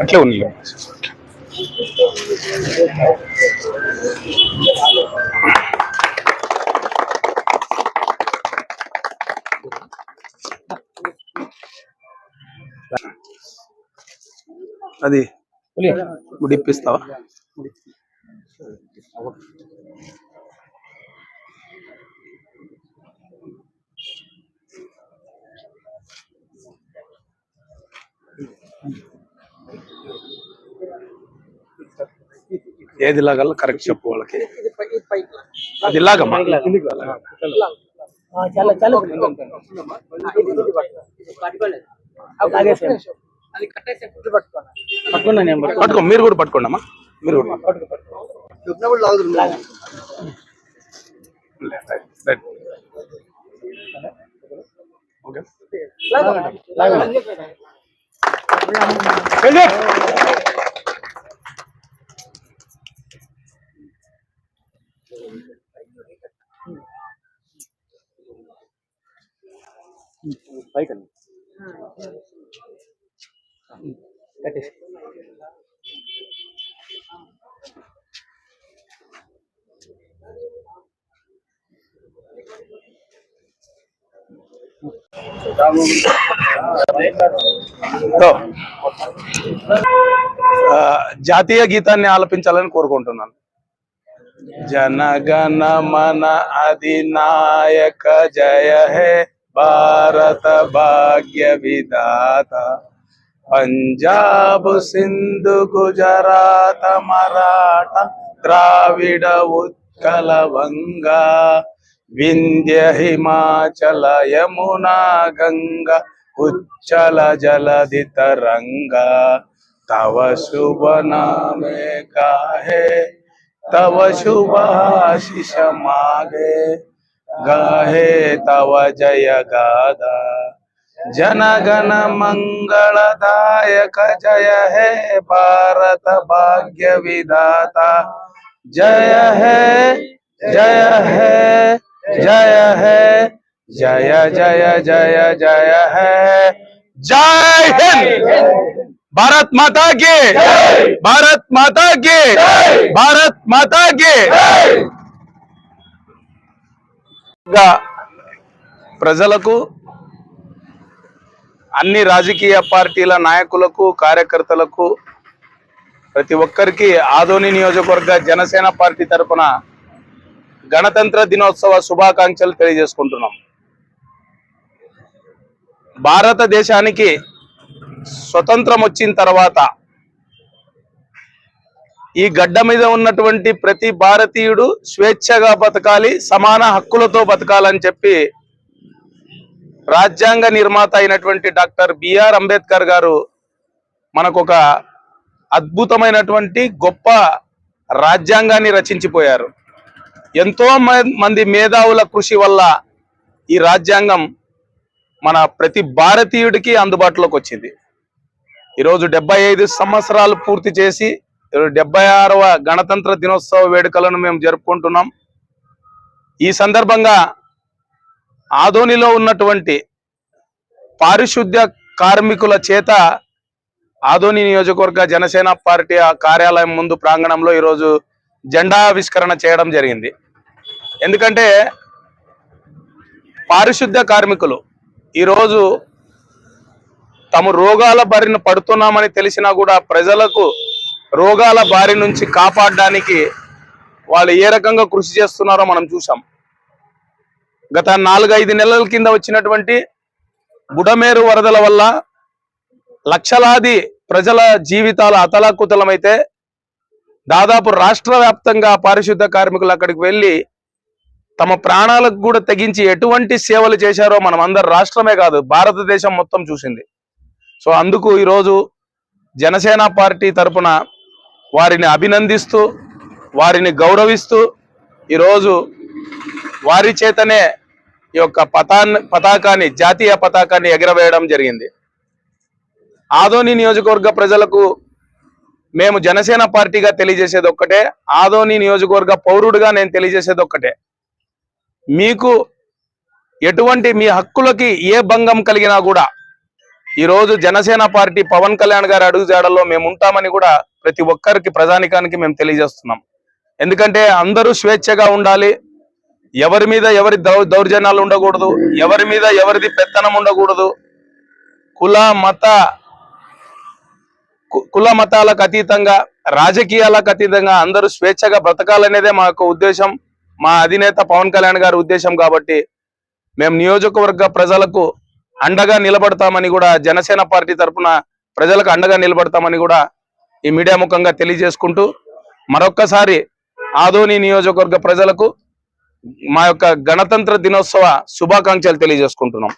అట్లే ఉంది అది ఉడిప్పిస్తావా ఏది లాగాలో కరెక్ట్ చెప్పు వాళ్ళకి. అది ఇలాగమ్మా. చాలా చాలా పట్టుకున్నా నేను పట్టుకో మీరు కూడా పట్టుకోండి అమ్మా మీరు కూడా రైట్, రైట్. ఓకే పైకండి కట్టేసి జాతీయ గీతాన్ని ఆలపించాలని కోరుకుంటున్నాను. జనగణ మన అధినాయక జయ హే భారత భాగ్య విధాత. పంజాబ్ సింధు గుజరాత మరాఠ ద్రావిడ ఉత్కల వంగా. विंध्य हिमाचल यमुना गंगा उच्चल जलधि तरंगा तव शुभ नामे गाहे तव शुभ आशीष मागे गाहे तव जय गादा जन गण मंगलदायक जय हे भारत भाग्य विधाता जय हे जय हे। जय है जय जय जय जय है जय हिंद भारत माता की भारत माता की भारत माता की గా ప్రజలకు అన్ని రాజకీయ పార్టీల నాయకులకు కార్యకర్తలకు ప్రతి ఒక్కరికి ఆదోని నియోజకవర్గ జనసేన పార్టీ తరపున గణతంత్ర దినోత్సవ శుభాకాంక్షలు తెలియజేసుకుంటున్నాం. భారతదేశానికి స్వతంత్రం వచ్చిన తర్వాత ఈ గడ్డ మీద ఉన్నటువంటి ప్రతి భారతీయుడు స్వేచ్ఛగా బతకాలి సమాన హక్కులతో బతకాలని చెప్పి రాజ్యాంగ నిర్మాత అయినటువంటి డాక్టర్ బిఆర్ అంబేద్కర్ గారు మనకు ఒక అద్భుతమైనటువంటి గొప్ప రాజ్యాంగాన్ని రచించిపోయారు. ఎంతో మ- మంది మేధావుల కృషి వల్ల ఈ రాజ్యాంగం మన ప్రతి భారతీయుడికి అందుబాటులోకి వచ్చింది. ఈరోజు డెబ్బై ఐదు సంవత్సరాలు పూర్తి చేసి డెబ్బై ఆరవ గణతంత్ర దినోత్సవ వేడుకలను మేము జరుపుకుంటున్నాం. ఈ సందర్భంగా ఆదోనిలో ఉన్నటువంటి పారిశుద్ధ్య కార్మికుల చేత ఆదోని నియోజకవర్గ జనసేన పార్టీ ఆ కార్యాలయం ముందు ప్రాంగణంలో ఈరోజు జెండా ఆవిష్కరణ చేయడం జరిగింది. ఎందుకంటే పారిశుద్ధ్య కార్మికులు ఈరోజు తమ రోగాల బారిన పడుతున్నామని తెలిసినా కూడా ప్రజలకు రోగాల బారి నుంచి కాపాడడానికి వాళ్ళు ఏ రకంగా కృషి చేస్తున్నారో మనం చూసాం గత నాలుగైదు నెలల కింద వచ్చినటువంటి బుడమేరు వరదల వల్ల లక్షలాది ప్రజల జీవితాలు అతలాకుతలమైతే దాదాపు రాష్ట్ర వ్యాప్తంగా పారిశుద్ధ కార్మికులు అక్కడికి వెళ్ళి తమ ప్రాణాలకు కూడా తెగించి ఎటువంటి సేవలు చేశారో మనం అందరు రాష్ట్రమే కాదు భారతదేశం మొత్తం చూసింది. సో అందుకు ఈరోజు జనసేన పార్టీ తరపున వారిని అభినందిస్తూ వారిని గౌరవిస్తూ ఈరోజు వారి చేతనే ఈ యొక్క పతాన్ని పతాకాన్ని జాతీయ పతాకాన్ని ఎగరవేయడం జరిగింది. ఆదోని నియోజకవర్గ ప్రజలకు మేము జనసేన పార్టీగా తెలియజేసేది ఒక్కటే ఆదోని నియోజకవర్గ పౌరుడిగా నేను తెలియజేసేది ఒక్కటే. మీకు ఎటువంటి మీ హక్కులకి ఏ భంగం కలిగినా కూడా ఈరోజు జనసేన పార్టీ పవన్ కళ్యాణ్ గారి అడుగుజాడల్లో మేము ఉంటామని కూడా ప్రతి ఒక్కరికి ప్రజానికానికి మేము తెలియజేస్తున్నాం. ఎందుకంటే అందరూ స్వేచ్ఛగా ఉండాలి. ఎవరి మీద ఎవరి దౌ దౌర్జన్యాలు ఉండకూడదు. ఎవరి మీద ఎవరిది పెత్తనం ఉండకూడదు. కుల మత కు- కుల మతాలకు అతీతంగా రాజకీయాలకు అతీతంగా అందరూ స్వేచ్ఛగా బ్రతకాలనేదే మా యొక్క ఉద్దేశం. మా అధినేత పవన్ కళ్యాణ్ గారి ఉద్దేశం కాబట్టి మేము నియోజకవర్గ ప్రజలకు అండగా నిలబడతామని కూడా జనసేన పార్టీ తరఫున ప్రజలకు అండగా నిలబడతామని కూడా ఈ మీడియా ముఖంగా తెలియజేసుకుంటూ మరొక్కసారి ఆదోని నియోజకవర్గ ప్రజలకు మా యొక్క గణతంత్ర దినోత్సవ శుభాకాంక్షలు తెలియజేసుకుంటున్నాం.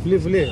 Fully fully